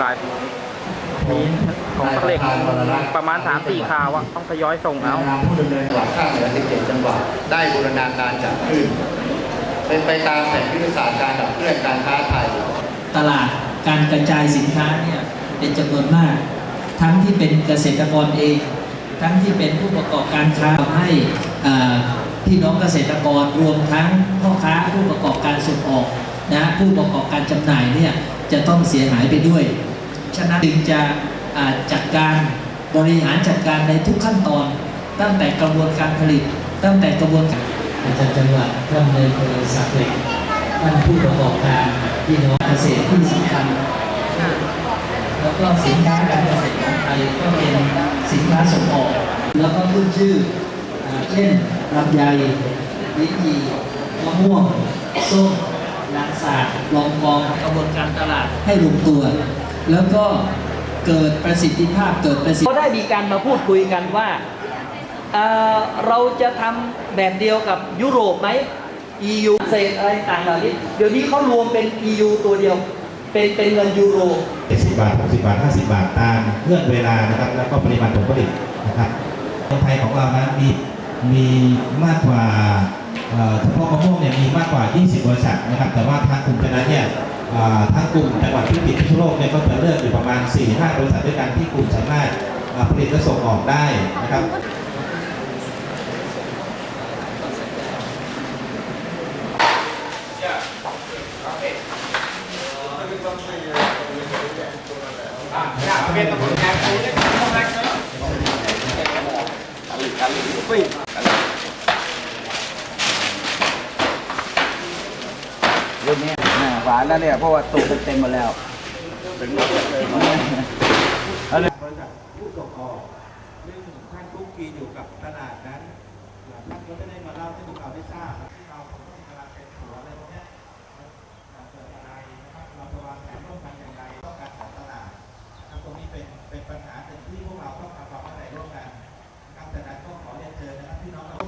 หลาย มีของเหล็กประมาณ3 4คาวอะต้องทยอยส่งเอานามผู้ดำเนินจังหวัดภาคเหนือ17จังหวัดได้บูรณาการจัดขึ้น เป็นไปตามแผนยุทธศาสตร์การขับเคลื่อนการค้าไทย ตลาดการกระจายสินค้าเนี่ยเป็นจำนวนมาก ทั้งที่เป็นเกษตรกรเอง ทั้งที่เป็นผู้ประกอบการค้าทำให้อ่าพี่น้องเกษตรกรรวมทั้งพ่อค้าผู้ประกอบการส่งออกนะผู้ประกอบการจำหน่ายเนี่ยจะต้องเสียหายไปด้วย ฉะนั้นจึงจะจัดการบริหารจัดการในทุกขั้นตอน ตั้งแต่กระบวนการผลิต ตั้งแต่กระบวนการอาจารย์จังหวัดท่านในบริษัทเล็กท่านผู้ประกอบการพี่น้องเกษตรที่สำคัญแล้วก็สินค้าการเกษตรของไทยก็เป็นสินค้าส่งออก แล้วก็ขึ้นชื่อเช่นลำไยลิ้นจี่มะม่วงส้มยางสาดลองกองกระบวนการตลาดให้ลงตัว แล้วก็เกิดประสิทธิภาพเกิดประสิทธิก็ได้มีการมาพูดคุยกันว่าเอ่อเราจะทำแบบเดียวกับยุโรปไหม EU เศษอะไรต่างเหล่านี้เดี๋ยวนี้เขารวมเป็น EU ตัวเดียว เป็นเป็นเงินยูโร70บาท60บาท50 บาทตามเงื่อนเวลานะครับแล้วก็ปริมาณผลผลิตนะครับเมืองไทยของเรานั้นมีมีมากกว่าเอ่อเฉพาะมะม่วงเนี่ยมีมากกว่า 20 บริษัทนะครับ แต่ว่าทางกลุ่มนั้นเนี่ยเอ่อ ทั้งกลุ่มจังหวัดพิจิตรพิษณุโลกเนี่ยก็จะเลือกอยู่ประมาณ 4-5บริษัทด้วยกันที่กลุ่มสามารถผลิตและส่งออกได้นะครับรุ่น รุ่นนี้หวานแล้วเนี่ยเพราะว่าตุกเต็มหมดแล้วถึงเลยบริษัทผู้ตกงออกซึ่งท่านคุกคีอยู่กับตลาดนั้นท่านก็ไม่ได้มาเล่าให้พวกเราได้ทราบที่เรากำการเป็นหัวอะไรพวกนี้เกิดอะไรนะครับเราจะวางแผนร่วมกันอย่างไรต้องการของตลาดนะครับตรงนี้เป็นเป็นปัญหาเนึ่ที่พวกเราต้องทำความเข้าใจร่วมกันนะครับแต่นั้นก็ขอเรียนเชิญนะครับพี่น้องเรา